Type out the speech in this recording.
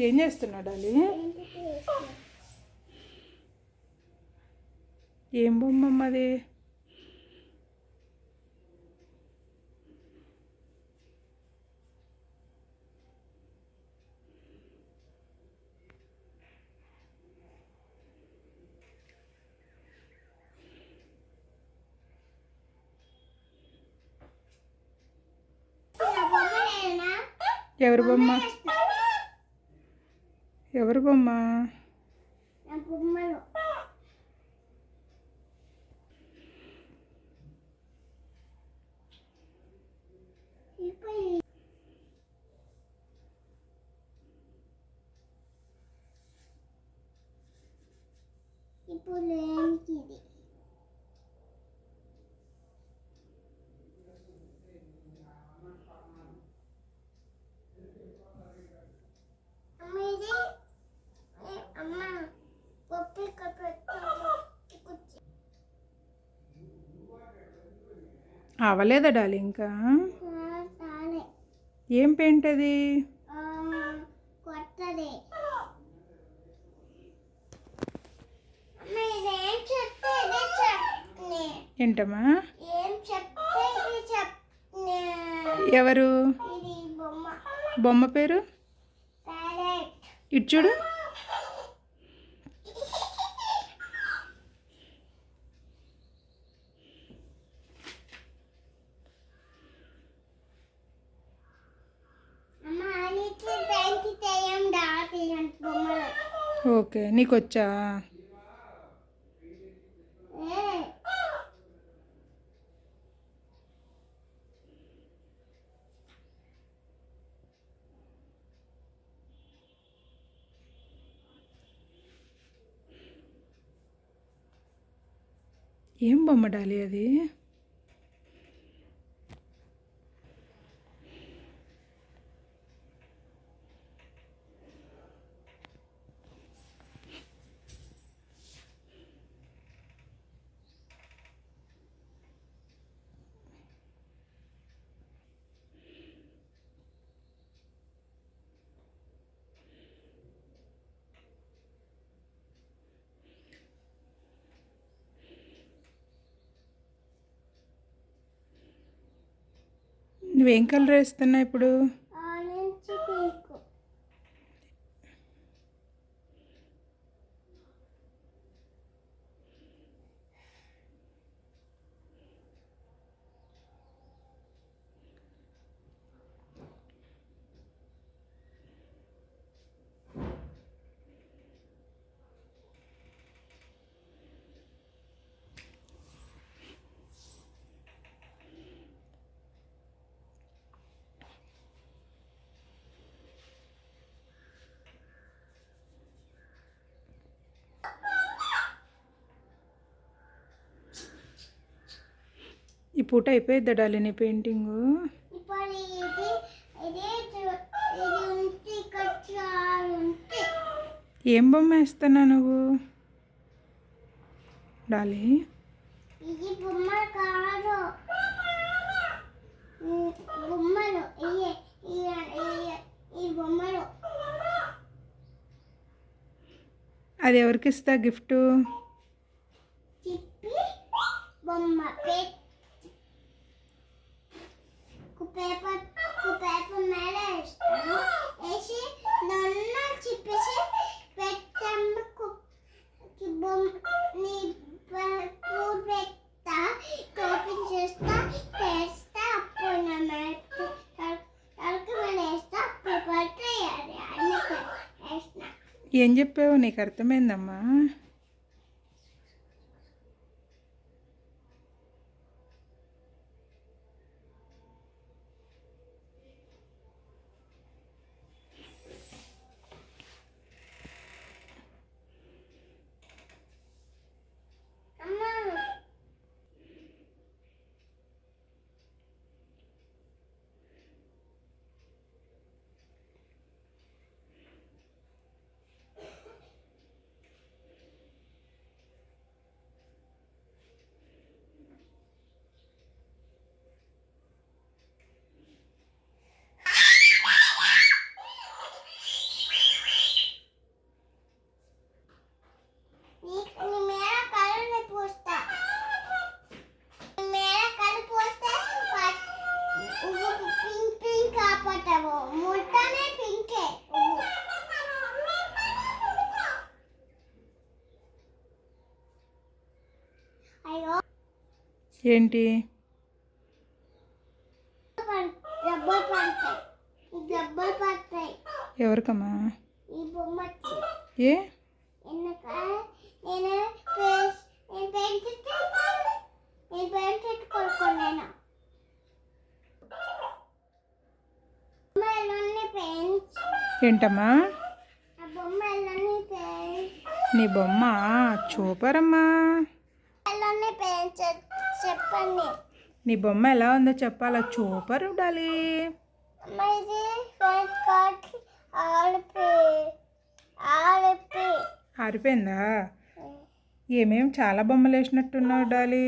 ఏం చేస్తున్నాడు అది ఏం బొమ్మ అది ఎవరి బొమ్మ? ఎవరి బొమ్మ ఇప్పుడు అవలేదా డాలి ఇంకా? ఏం పెయింట్ అది? ఏంటమ్మా? ఎవరు? బొమ్మ. పేరు? ఇటు చూడు. ఓకే నీకు వచ్చా ఏం బొమ్మ డాలి అది? నువ్వేం కలర్ వేస్తున్నావు ఇప్పుడు? పూట అయిపోయిద్దా డాలి నీ పెయింటింగు. ఏం బొమ్మ వేస్తున్నావు నువ్వు? డాలి. అది ఎవరికి ఇస్తా గిఫ్ట్? బొమ్మ ఏం చెప్పావు నీకు అర్థమైందమ్మా? ఏంటి? ఎవరికమ్మా? ఏ? ఏంటమ్మా? నీ బొమ్మ చూపరమ్మా. చెప్పండి. నీ బొమ్మ ఎలా ఉందో చెప్పాలా? చూపరు డాలి ఆరిపోయిందా? ఏమేం చాలా బొమ్మలు వేసినట్టున్నావు డాలి?